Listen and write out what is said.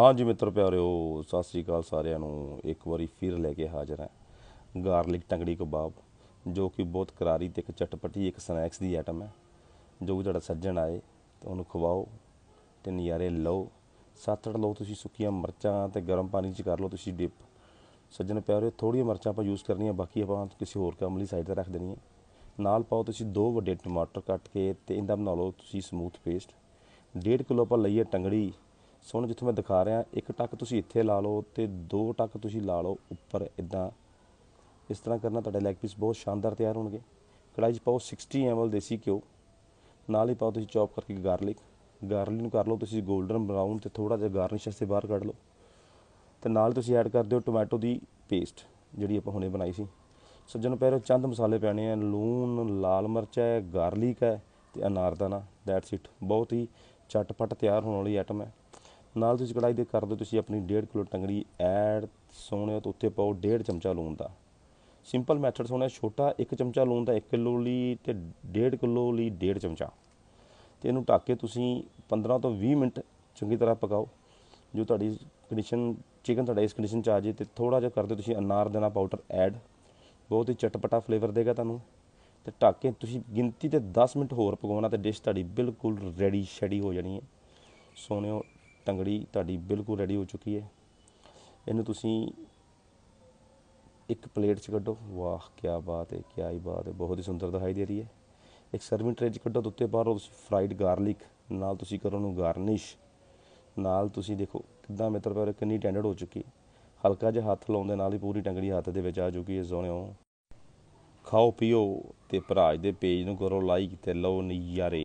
ਹਾਂਜੀ ਮਿੱਤਰ ਪਿਆਰਿਓ, ਸਤਿ ਸ੍ਰੀ ਅਕਾਲ ਸਾਰਿਆਂ ਨੂੰ। ਇੱਕ ਵਾਰੀ ਫਿਰ ਲੈ ਕੇ ਹਾਜ਼ਰ ਹਾਂ ਗਾਰਲਿਕ ਟੰਗੜੀ ਕਬਾਬ, ਜੋ ਕਿ ਬਹੁਤ ਕਰਾਰੀ ਤੇ ਇੱਕ ਚਟਪਟੀ ਇੱਕ ਸਨੈਕਸ ਦੀ ਆਈਟਮ ਹੈ। ਜੋ ਕਿ ਤੁਹਾਡਾ ਸੱਜਣ ਆਏ, ਤਾਂ ਉਹਨੂੰ ਖਵਾਓ ਤੇ ਨਜ਼ਾਰੇ ਲਓ। ਸੱਤ ਅੱਠ ਲਓ ਤੁਸੀਂ ਸੁੱਕੀਆਂ ਮਿਰਚਾਂ ਤੇ ਗਰਮ ਪਾਣੀ 'ਚ ਕਰ ਲਓ ਤੁਸੀਂ ਡਿਪ। ਸੱਜਣ ਪਿਆਰਿਓ, ਥੋੜ੍ਹੀਆਂ ਮਿਰਚਾਂ ਆਪਾਂ ਯੂਜ਼ ਕਰਨੀਆਂ, ਬਾਕੀ ਆਪਾਂ ਕਿਸੇ ਹੋਰ ਕੰਮ ਲਈ ਸਾਈਡ ਤੇ ਰੱਖ ਦੇਣੀ ਹੈ ਨਾਲ ਪਾਓ ਤੁਸੀਂ ਦੋ ਵੱਡੇ ਟਮਾਟਰ ਕੱਟ ਕੇ ਤੇ ਇਹਦਾ ਬਣਾ ਲਓ ਤੁਸੀਂ ਸਮੂਥ ਪੇਸਟ ਡੇਢ ਕਿਲੋ ਆਪਾਂ ਲਈਏ ਟੰਗੜੀ ਸੋ ਹੁਣ ਜਿੱਥੋਂ ਮੈਂ ਦਿਖਾ ਰਿਹਾ, ਇੱਕ ਟੱਕ ਤੁਸੀਂ ਇੱਥੇ ਲਾ ਲਓ ਤੇ ਦੋ ਟੱਕ ਤੁਸੀਂ ਲਾ ਲਓ ਉੱਪਰ ਇਦਾਂ ਇਸ ਤਰ੍ਹਾਂ ਕਰਨਾ ਤੁਹਾਡੇ ਲੈਗ ਪੀਸ ਬਹੁਤ ਸ਼ਾਨਦਾਰ ਤਿਆਰ ਹੋਣਗੇ। ਕੜਾਈ 'ਚ ਪਾਓ 60 ml ਦੇਸੀ ਘਿਓ। ਨਾਲ ਹੀ ਪਾਓ ਤੁਸੀਂ ਚੌਪ ਕਰਕੇ ਗਾਰਲਿਕ ਗਾਰਲਿਕ ਨੂੰ ਕਰ ਲਓ ਤੁਸੀਂ 골ਡਨ ਬਰਾਊਨ ਤੇ ਥੋੜਾ ਜਿਹਾ ਗਾਰਨਿਸ਼ ਵਾਸਤੇ ਬਾਹਰ ਕੱਢ ਲਓ। ਤੇ ਨਾਲ ਤੁਸੀਂ ਐਡ ਕਰ ਦਿਓ ਟੋਮੈਟੋ ਦੀ ਪੇਸਟ ਜਿਹੜੀ ਆਪਾਂ ਹੁਣੇ ਬਣਾਈ ਸੀ। ਸੱਜਣ ਪੈਰੋ ਚੰਦ ਮਸਾਲੇ ਪੈਣੇ ਆ, ਲੂਣ, ਲਾਲ ਮਿਰਚ ਹੈ ਗਾਰਲਿਕ ਹੈ ਤੇ ਅਨਾਰਦਾਨਾ ਦੈਟਸ ਇਟ ਬਹੁਤ ਹੀ ਚਟਪਟ ਤਿਆਰ ਹੋਣ ਵਾਲੀ ਆਈਟਮ ਹੈ। ਨਾਲ ਤੁਸੀਂ ਕੜਾਈ ਦੇ ਕਰ ਦਿਓ, ਤੁਸੀਂ ਆਪਣੀ 1.5 ਕਿਲੋ ਟੰਗੜੀ ਐਡ ਸੋਹਣੇ ਤੋਂ ਉੱਤੇ ਪਾਓ 1.5 ਚਮਚਾ ਲੂਣ ਦਾ। ਸਿੰਪਲ ਮੈਥਡ ਸੋਹਣਾ, ਛੋਟਾ 1 ਚਮਚਾ ਲੂਣ ਦਾ 1 ਕਿਲੋ ਲਈ ਤੇ 1.5 ਕਿਲੋ ਲਈ 1.5 ਚਮਚਾ। ਤੇ ਇਹਨੂੰ ਢੱਕ ਕੇ ਤੁਸੀਂ 15 ਤੋਂ 20 ਮਿੰਟ ਚੰਗੀ ਤਰ੍ਹਾਂ ਪਕਾਓ। ਜੋ ਤੁਹਾਡੀ ਕੰਡੀਸ਼ਨ ਚਿਕਨ ਤੁਹਾਡਾ ਇਸ ਕੰਡੀਸ਼ਨ ਚ ਆ ਜੇ ਤੇ ਥੋੜਾ ਜਿਹਾ ਕਰ ਦਿਓ ਤੁਸੀਂ ਅਨਾਰ ਦਾਣਾ ਪਾਊਡਰ ਐਡ ਬਹੁਤ ਹੀ ਚਟਪਟਾ ਫਲੇਵਰ ਦੇਗਾ ਤੁਹਾਨੂੰ। ਤੇ ਢੱਕ ਕੇ ਤੁਸੀਂ ਗਿਣਤੀ ਤੇ 10 ਮਿੰਟ ਹੋਰ ਪਕਾਉਣਾ ਤੇ ਡਿਸ਼ ਤੁਹਾਡੀ ਬਿਲਕੁਲ ਰੈਡੀ ਸ਼ੈਡੀ ਹੋ ਜਾਣੀ ਹੈ। ਸੋਹਣਿਓ ਟੰਗੜੀ ਤੁਹਾਡੀ ਬਿਲਕੁਲ ਰੈਡੀ ਹੋ ਚੁੱਕੀ ਹੈ। ਇਹਨੂੰ ਤੁਸੀਂ ਇੱਕ ਪਲੇਟ 'ਚ ਕੱਢੋ। ਵਾਹ ਕੀ ਬਾਤ ਹੈ ਕੀ ਹੀ ਬਾਤ ਹੈ। ਬਹੁਤ ਹੀ ਸੁੰਦਰ ਦਿਖਾਈ ਦੇ ਰਹੀ ਹੈ। ਇੱਕ ਸਰਵਿੰਗ ਟ੍ਰੇ 'ਚ ਕੱਢੋ ਤੇ ਉੱਤੇ ਬਾਹਰੋਂ ਤੁਸੀਂ ਫਰਾਈਡ ਗਾਰਲਿਕ ਨਾਲ ਤੁਸੀਂ ਕਰੋ ਨੂੰ ਗਾਰਨਿਸ਼ ਨਾਲ ਤੁਸੀਂ ਦੇਖੋ ਕਿੱਦਾਂ ਮਿੱਤਰ ਪਿਆਰੇ ਕਿੰਨੀ ਟੈਂਡਰ ਹੋ ਚੁੱਕੀ ਹਲਕਾ ਜਿਹਾ ਹੱਥ ਲਾਉਣ ਦੇ ਨਾਲ ਹੀ ਪੂਰੀ ਟੰਗੜੀ ਹੱਥ ਦੇ ਵਿੱਚ ਆ ਚੁੱਕੀ ਹੈ, ਸੋਹਣਿਓ। ਖਾਓ, ਪੀਓ ਤੇ ਭਰਾਜ ਦੇ ਪੇਜ ਨੂੰ ਕਰੋ ਲਾਈਕ ਤੇ ਲਓ ਨਜ਼ਾਰੇ।